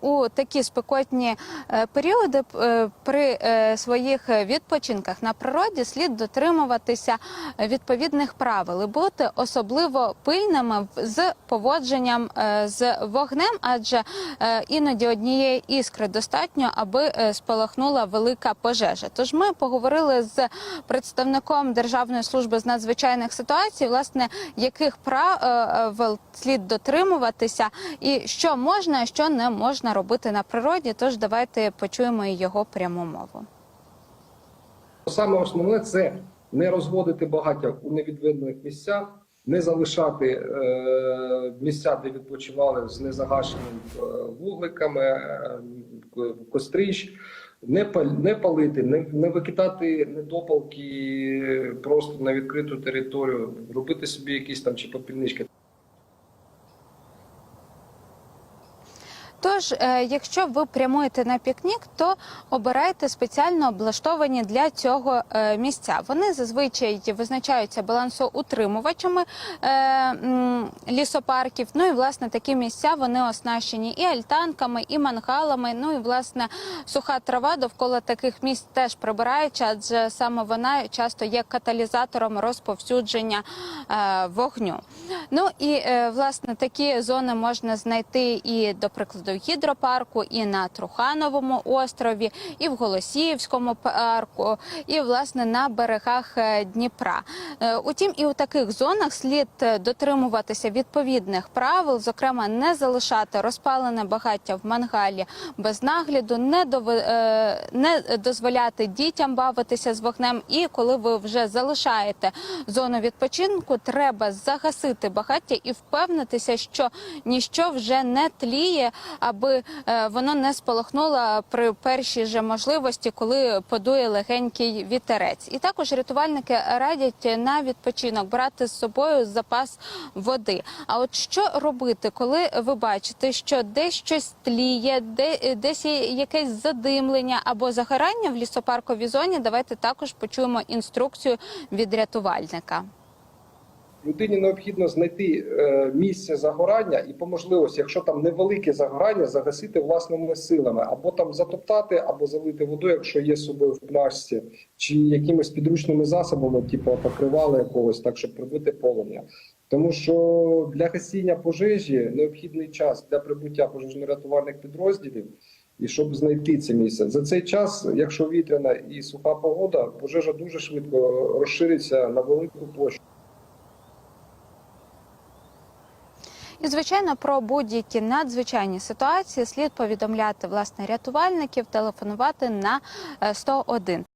У такі спекотні е, періоди е, при е, своїх відпочинках на природі слід дотримуватися відповідних правил і бути особливо пильними з поводженням з вогнем, адже іноді однієї іскри достатньо, аби спалахнула велика пожежа. Тож ми поговорили з представником Державної служби з надзвичайних ситуацій, власне, яких правил слід дотримуватися, і що можна, а що не можна робити на природі. Тож давайте почуємо його пряму мову. Саме основне це не розводити багаття у невідведених місцях, не залишати е, місця, де відпочивали з незагашеними е, вугликами, е, кострищ, не, пал- не палити, не, не викидати недопалки просто на відкриту територію, робити собі якісь там чи попільнички. Тож, е, якщо ви прямуєте на пікнік, то обирайте спеціально облаштовані для цього е, місця. Вони зазвичай визначаються балансоутримувачами е, лісопарків. Ну і власне такі місця вони оснащені і альтанками, і мангалами. Ну і власне суха трава довкола таких місць теж прибираюча, адже саме вона часто є каталізатором розповсюдження вогню. Ну і власне такі зони можна знайти і до прикладу в гідропарку, і на Трухановому острові, і в Голосіївському парку, і власне на берегах е, Дніпра. Е, Утім, і у таких зонах слід е, дотримуватися відповідних правил, зокрема, не залишати розпалене багаття в мангалі без нагляду, не не дозволяти дітям бавитися з вогнем. І коли ви вже залишаєте зону відпочинку, треба загасити багаття і впевнитися, що ніщо вже не тліє, аби е, воно не спалахнуло при першій же можливості, коли подує легенький вітерець. І також рятувальники радять на відпочинок брати з собою запас води. А от що робити, коли ви бачите, що десь щось тліє, де десь є якесь задимлення або загорання в лісопарковій зоні? Давайте також почуємо інструкцію від рятувальника. Людині необхідно знайти е, місце загорання і по можливості, якщо там невелике загорання, загасити власними силами, або там затоптати, або залити водою, якщо є з собою в пляшці, чи якимись підручними засобами, типу покривали якогось, так щоб прибити полум'я. Тому що для гасіння пожежі необхідний час для прибуття пожежно-рятувальних підрозділів. І щоб знайти це місце за цей час, якщо вітряна і суха погода, пожежа дуже швидко розшириться на велику площу. І звичайно, про будь-які надзвичайні ситуації слід повідомляти власне рятувальників, телефонувати на е, 101.